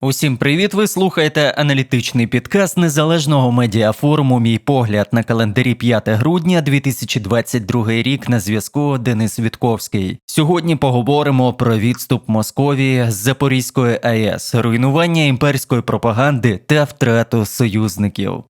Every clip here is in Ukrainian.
Усім привіт! Ви слухаєте аналітичний підкаст незалежного медіафоруму Мій погляд на календарі 5 грудня 2022 рік на зв'язку Денис Вітковський. Сьогодні поговоримо про відступ Московії з Запорізької АЕС, руйнування імперської пропаганди та втрату союзників.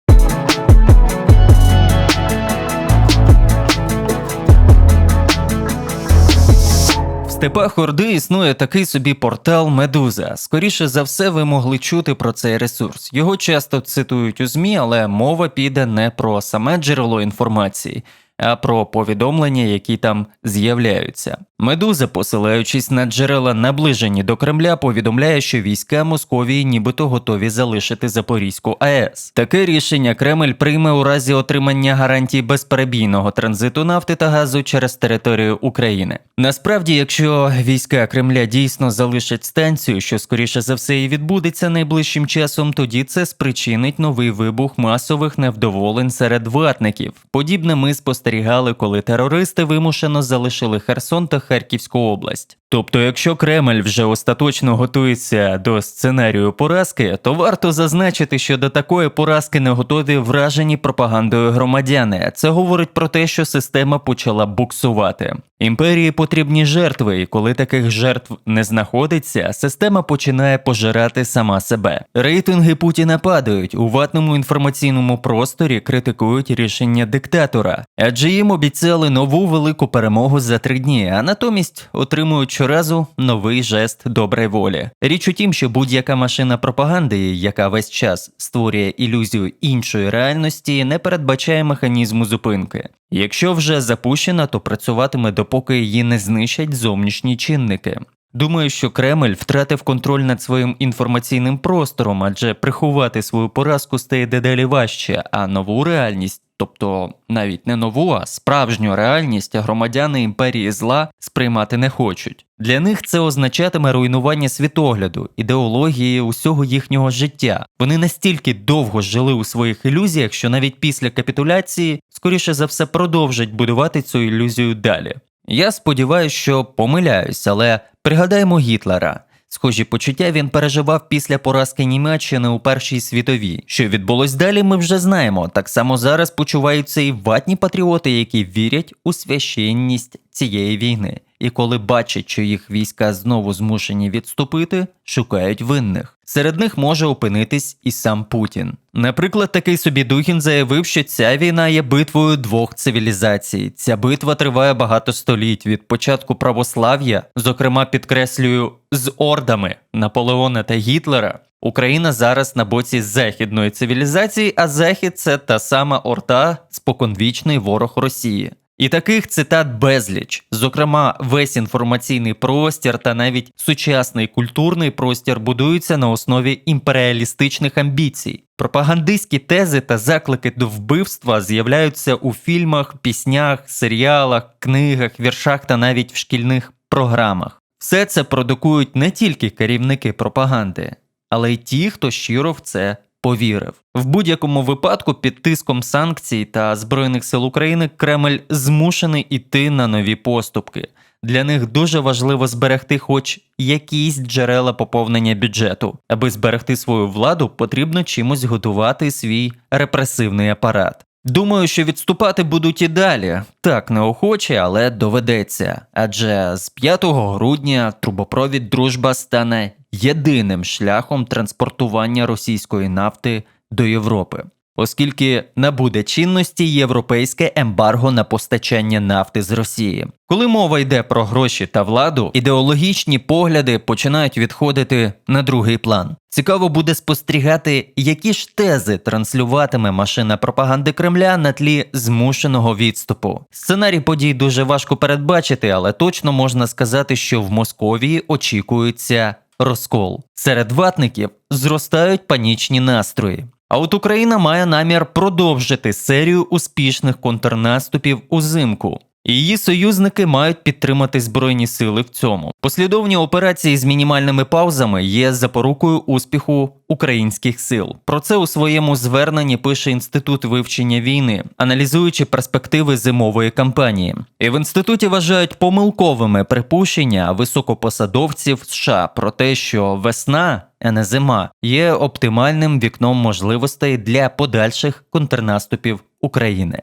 Степах Орди існує такий собі портал Медуза. Скоріше за все, ви могли чути про цей ресурс. Його часто цитують у ЗМІ, але мова піде не про саме джерело інформації, а про повідомлення, які там з'являються. Медуза, посилаючись на джерела наближені до Кремля, повідомляє, що війська Московії нібито готові залишити Запорізьку АЕС. Таке рішення Кремль прийме у разі отримання гарантій безперебійного транзиту нафти та газу через територію України. Насправді, якщо війська Кремля дійсно залишать станцію, що скоріше за все і відбудеться найближчим часом, тоді це спричинить новий вибух масових невдоволень серед ватників. Подібне ми спостерігали, коли терористи вимушено залишили Херсон та Харківську область. Тобто, якщо Кремль вже остаточно готується до сценарію поразки, то варто зазначити, що до такої поразки не готові вражені пропагандою громадяни. Це говорить про те, що система почала буксувати. Імперії потрібні жертви, і коли таких жертв не знаходиться, система починає пожирати сама себе. Рейтинги Путіна падають у ватному інформаційному просторі критикують рішення диктатора, адже їм обіцяли нову велику перемогу за три дні, а натомість отримують щоразу новий жест доброї волі. Річ у тім, що будь-яка машина пропаганди, яка весь час створює ілюзію іншої реальності, не передбачає механізму зупинки. Якщо вже запущена, то працюватиме допоки її не знищать зовнішні чинники. Думаю, що Кремль втратив контроль над своїм інформаційним простором, адже приховати свою поразку стає дедалі важче, а нову реальність, тобто навіть не нову, а справжню реальність громадяни імперії зла сприймати не хочуть. Для них це означатиме руйнування світогляду, ідеології усього їхнього життя. Вони настільки довго жили у своїх ілюзіях, що навіть після капітуляції, скоріше за все, продовжать будувати цю ілюзію далі. Я сподіваюся, що помиляюсь, але пригадаємо Гітлера. Схожі почуття він переживав після поразки Німеччини у Першій світовій. Що відбулось далі, ми вже знаємо. Так само зараз почуваються і ватні патріоти, які вірять у священність цієї війни. І коли бачать, що їх війська знову змушені відступити, шукають винних. Серед них може опинитись і сам Путін. Наприклад, такий собі Духін заявив, що ця війна є битвою двох цивілізацій. Ця битва триває багато століть від початку православ'я, зокрема підкреслюю, з ордами Наполеона та Гітлера. Україна зараз на боці західної цивілізації, а захід це та сама орда, споконвічний ворог Росії. І таких цитат безліч. Зокрема, весь інформаційний простір та навіть сучасний культурний простір будуються на основі імперіалістичних амбіцій. Пропагандистські тези та заклики до вбивства з'являються у фільмах, піснях, серіалах, книгах, віршах та навіть в шкільних програмах. Все це продукують не тільки керівники пропаганди, але й ті, хто щиро в це повірив. В будь-якому випадку під тиском санкцій та Збройних сил України Кремль змушений іти на нові поступки. Для них дуже важливо зберегти хоч якісь джерела поповнення бюджету. Аби зберегти свою владу, потрібно чимось готувати свій репресивний апарат. Думаю, що відступати будуть і далі. Так неохоче, але доведеться. Адже з 5 грудня трубопровід Дружба стане єдиним шляхом транспортування російської нафти до Європи, оскільки набуде чинності європейське ембарго на постачання нафти з Росії. Коли мова йде про гроші та владу, ідеологічні погляди починають відходити на другий план. Цікаво буде спостерігати, які ж тези транслюватиме машина пропаганди Кремля на тлі змушеного відступу. Сценарій подій дуже важко передбачити, але точно можна сказати, що в Московії очікується розкол. Серед ватників зростають панічні настрої. А от Україна має намір продовжити серію успішних контрнаступів узимку. Її союзники мають підтримати збройні сили в цьому. Послідовні операції з мінімальними паузами є запорукою успіху українських сил. Про це у своєму зверненні пише інститут вивчення війни, аналізуючи перспективи зимової кампанії. І в інституті вважають помилковими припущення високопосадовців США про те, що весна. А не зима є оптимальним вікном можливостей для подальших контрнаступів України.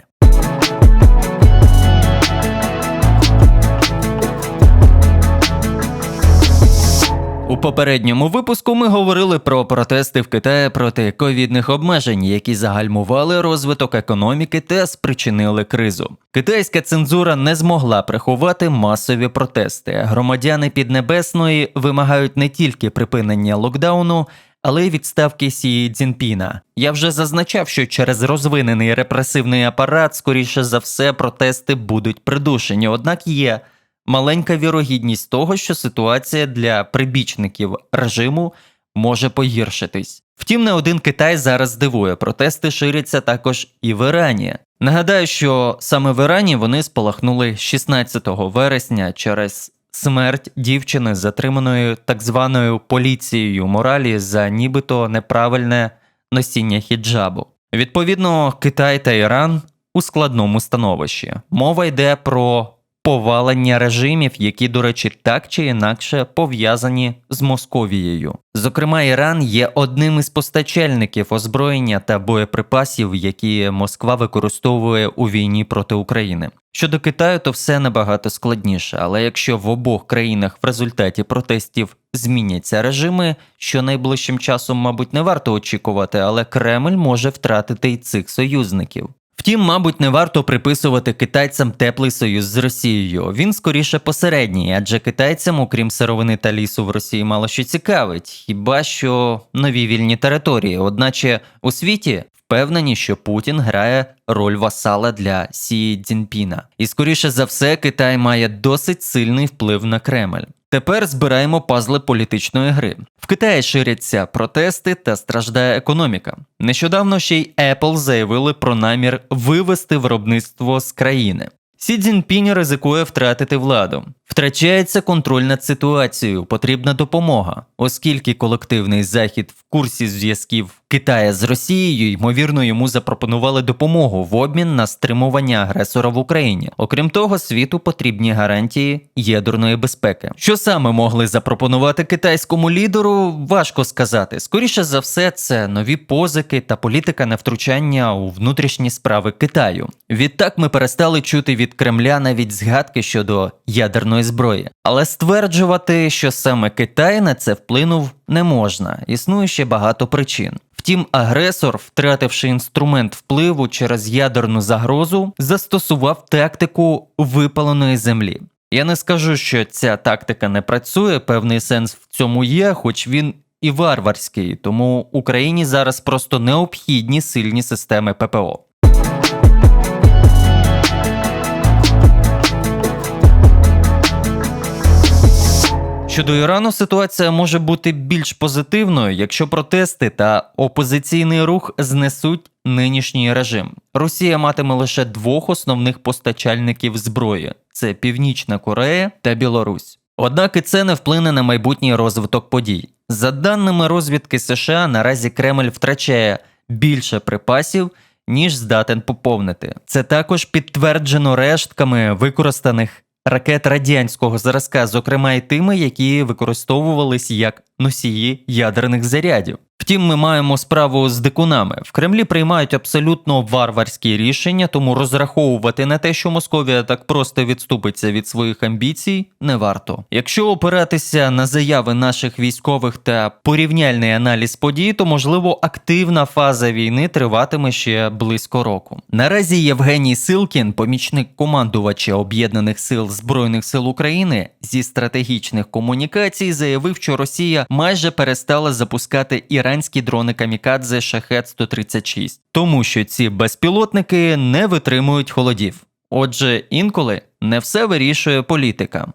У попередньому випуску ми говорили про протести в Китаї проти ковідних обмежень, які загальмували розвиток економіки та спричинили кризу. Китайська цензура не змогла приховати масові протести. Громадяни Піднебесної вимагають не тільки припинення локдауну. Але й відставки Сії Цзінпіна. Я вже зазначав, що через розвинений репресивний апарат, скоріше за все, протести будуть придушені. Однак є маленька вірогідність того, що ситуація для прибічників режиму може погіршитись. Втім, не один Китай зараз дивує, протести ширяться також і в Ірані. Нагадаю, що саме в Ірані вони спалахнули 16 вересня через смерть дівчини, затриманої так званою поліцією моралі за нібито неправильне носіння хіджабу. Відповідно, Китай та Іран у складному становищі. Мова йде про повалення режимів, які, до речі, так чи інакше пов'язані з Московією. Зокрема, Іран є одним із постачальників озброєння та боєприпасів, які Москва використовує у війні проти України. Щодо Китаю, то все набагато складніше, але якщо в обох країнах в результаті протестів зміняться режими, що найближчим часом, мабуть, не варто очікувати, але Кремль може втратити й цих союзників. Втім, мабуть, не варто приписувати китайцям теплий союз з Росією. Він скоріше посередній, адже китайцям, окрім сировини та лісу в Росії, мало що цікавить, хіба що нові вільні території. Одначе у світі впевнені, що Путін грає роль васала для Сі Цзіньпіна. І скоріше за все, Китай має досить сильний вплив на Кремль. Тепер збираємо пазли політичної гри. В Китаї ширяться протести та страждає економіка. Нещодавно ще й Apple заявили про намір вивести виробництво з країни. Сі Цзіньпінь ризикує втратити владу. Втрачається контроль над ситуацією, потрібна допомога, оскільки колективний захід в курсі зв'язків Китая з Росією, ймовірно, йому запропонували допомогу в обмін на стримування агресора в Україні. Окрім того, світу потрібні гарантії ядерної безпеки. Що саме могли запропонувати китайському лідеру, важко сказати. Скоріше за все, це нові позики та політика невтручання у внутрішні справи Китаю. Відтак ми перестали чути від Кремля навіть згадки щодо ядерної зброї, але стверджувати, що саме Китай на це вплинув, не можна. Існує ще багато причин. Втім, агресор, втративши інструмент впливу через ядерну загрозу, застосував тактику випаленої землі. Я не скажу, що ця тактика не працює, певний сенс в цьому є, хоч він і варварський, тому Україні зараз просто необхідні сильні системи ППО. Щодо Ірану, ситуація може бути більш позитивною, якщо протести та опозиційний рух знесуть нинішній режим. Росія матиме лише двох основних постачальників зброї: це Північна Корея та Білорусь. Однак і це не вплине на майбутній розвиток подій. За даними розвідки США, наразі Кремль втрачає більше припасів. Ніж здатен поповнити. Це також підтверджено рештками використаних ракет радянського зразка, зокрема й тими, які використовувались як носії ядерних зарядів. Втім, ми маємо справу з дикунами. В Кремлі приймають абсолютно варварські рішення, тому розраховувати на те, що Московія так просто відступиться від своїх амбіцій, не варто. Якщо опиратися на заяви наших військових та порівняльний аналіз подій, то можливо активна фаза війни триватиме ще близько року. Наразі Євгеній Силкін, помічник командувача об'єднаних сил збройних сил України зі стратегічних комунікацій, заявив, що Росія майже перестала запускати Іран іранські дрони Камікадзе Шахет 136, тому що ці безпілотники не витримують холодів. Отже, інколи не все вирішує політика.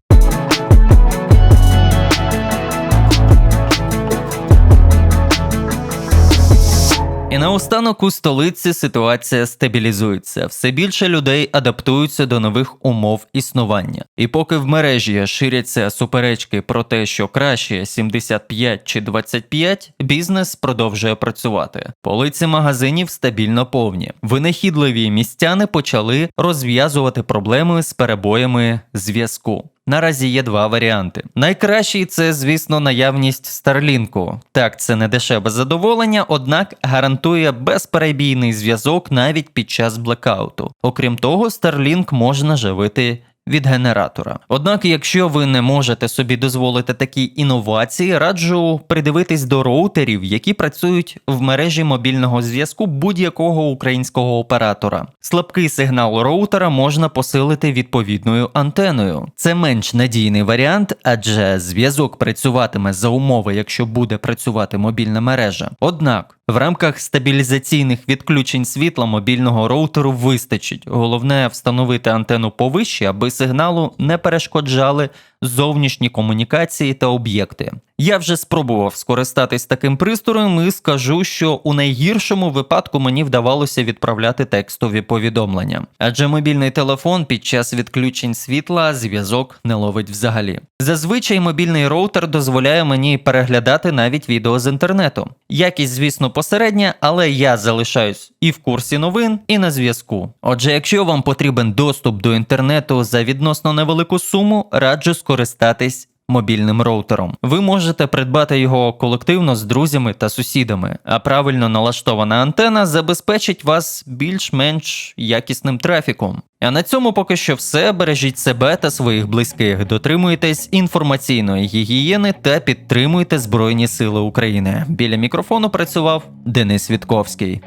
І наостанок у столиці ситуація стабілізується. Все більше людей адаптуються до нових умов існування. І поки в мережі ширяться суперечки про те, що краще 75 чи 25, бізнес продовжує працювати. Полиці магазинів стабільно повні. Винахідливі містяни почали розв'язувати проблеми з перебоями зв'язку. Наразі є два варіанти. Найкращий це, звісно, наявність Старлінку. Так, це не дешеве задоволення, однак гарантує безперебійний зв'язок навіть під час блекауту. Окрім того, Starlink можна живити. Від генератора. Однак, якщо ви не можете собі дозволити такі інновації, раджу придивитись до роутерів, які працюють в мережі мобільного зв'язку будь-якого українського оператора. Слабкий сигнал роутера можна посилити відповідною антеною. Це менш надійний варіант, адже зв'язок працюватиме за умови, якщо буде працювати мобільна мережа. Однак. В рамках стабілізаційних відключень світла мобільного роутеру вистачить. Головне встановити антенну повище, аби сигналу не перешкоджали зовнішні комунікації та об'єкти. Я вже спробував скористатись таким пристроєм і скажу, що у найгіршому випадку мені вдавалося відправляти текстові повідомлення, адже мобільний телефон під час відключень світла зв'язок не ловить взагалі. Зазвичай мобільний роутер дозволяє мені переглядати навіть відео з інтернету. Якість, звісно, посередня, але я залишаюсь і в курсі новин, і на зв'язку. Отже, якщо вам потрібен доступ до інтернету за відносно невелику суму, раджу скористатись мобільним роутером. Ви можете придбати його колективно з друзями та сусідами, а правильно налаштована антена забезпечить вас більш-менш якісним трафіком. А на цьому поки що все. Бережіть себе та своїх близьких, дотримуйтесь інформаційної гігієни та підтримуйте Збройні Сили України. Біля мікрофону працював Денис Вітковський.